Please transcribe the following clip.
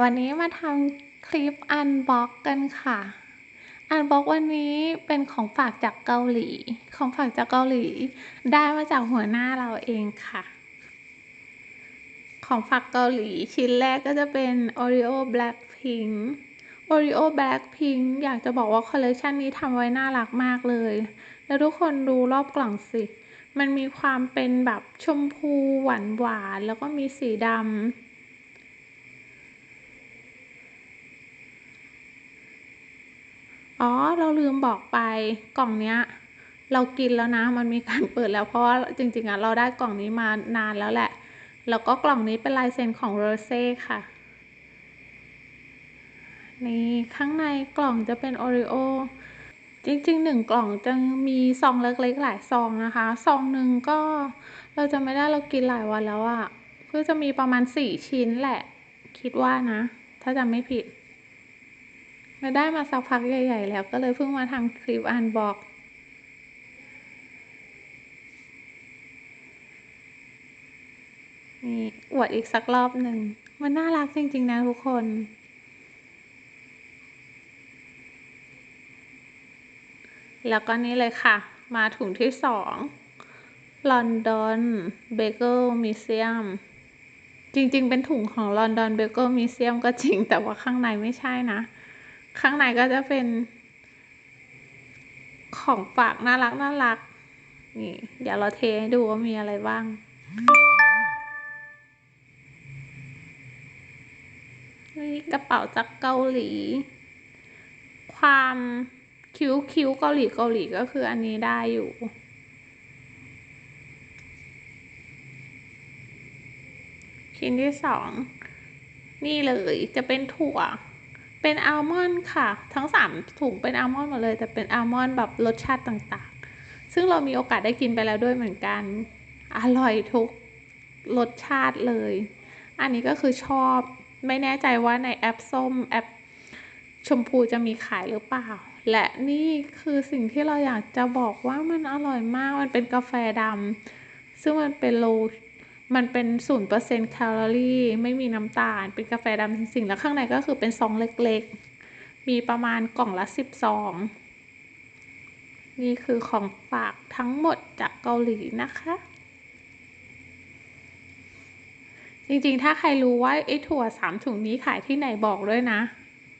วันนี้มาทำคลิปอันบ็อกกันค่ะ อันบ็อกวันนี้เป็นของฝากจากเกาหลี ของฝากจากเกาหลี ได้มาจากหัวหน้าเราเองค่ะ ของฝากเกาหลีชิ้นแรกก็จะเป็น Oreo Blackpink Oreo Blackpink อยากจะบอกว่าคอลเลคชันนี้ทำไว้น่ารักมากเลย แล้วทุกคนดูรอบกล่องสิ มันมีความเป็นแบบชมพูหวานหวานแล้วก็มีสีดำ อ๋อ เราลืมบอกไปกล่องเนี้ย เรากินแล้วนะ มันมีการเปิดแล้วเพราะว่าจริงๆอะเราได้กล่องนี้มานานแล้วแหละ แล้วก็กล่องนี้เป็นลายเซ็นของโรเซ่ค่ะ นี่ข้างในกล่องจะเป็นโอริโอจริงๆหนึ่งกล่องจะมีซองเล็กๆหลายซองนะคะ ซองหนึ่งก็เราจะไม่ได้เรากินหลายวันแล้วอะ่ะก็จะมีประมาณสี่ชิ้นแหละ คิดว่านะ ถ้าจำไม่ผิด มาได้มาสักพักใหญ่ ๆ แล้วก็เลยเพิ่งมาทำคลิปอ่านบอกนี่อวดอีกสักรอบหนึ่ง มันน่ารักจริง ๆ นะทุกคนแล้วก็นี่เลยค่ะ มาถุงที่สองลอนดอนเบเกิลมิเซียมจริงๆ เป็นถุงของลอนดอนเบเกิลมิเซียมก็จริง แต่ว่าข้างในไม่ใช่นะ ข้างในก็จะเป็น ของฝากน่ารักน่ารัก นี่เดี๋ยวเราเทให้ดูว่ามีอะไรบ้าง นี่กระเป๋าจากเกาหลี ความคิ้วคิ้วเกาหลีเกาหลีก็คืออันนี้ได้อยู่ชิ้นที่สอง นี่เลยจะเป็นถั่ว เป็นอัลมอนด์ค่ะ ทั้งสามถุงเป็นอัลมอนด์หมดเลย แต่เป็นอัลมอนด์แบบรสชาติต่างๆ ซึ่งเรามีโอกาสได้กินไปแล้วด้วยเหมือนกัน อร่อยทุกรสชาติเลย อันนี้ก็คือชอบไม่แน่ใจว่าในแอปส้มแอปชมพูจะมีขายหรือเปล่า และนี่คือสิ่งที่เราอยากจะบอกว่ามันอร่อยมาก มันเป็นกาแฟดำซึ่งมันเป็นโล มันเป็นศูนย์เปอร์เซ็นต์แคลอรี่ ไม่มีน้ำตาล เป็นกาแฟดำจริงๆ แล้วข้างในก็คือเป็นซองเล็กๆ มีประมาณกล่องละสิบซอง นี่คือของฝากทั้งหมดจากเกาหลีนะคะ จริงๆ ถ้าใครรู้ว่าไอ้ถั่วสามถุงนี้ขายที่ไหนบอกด้วยนะ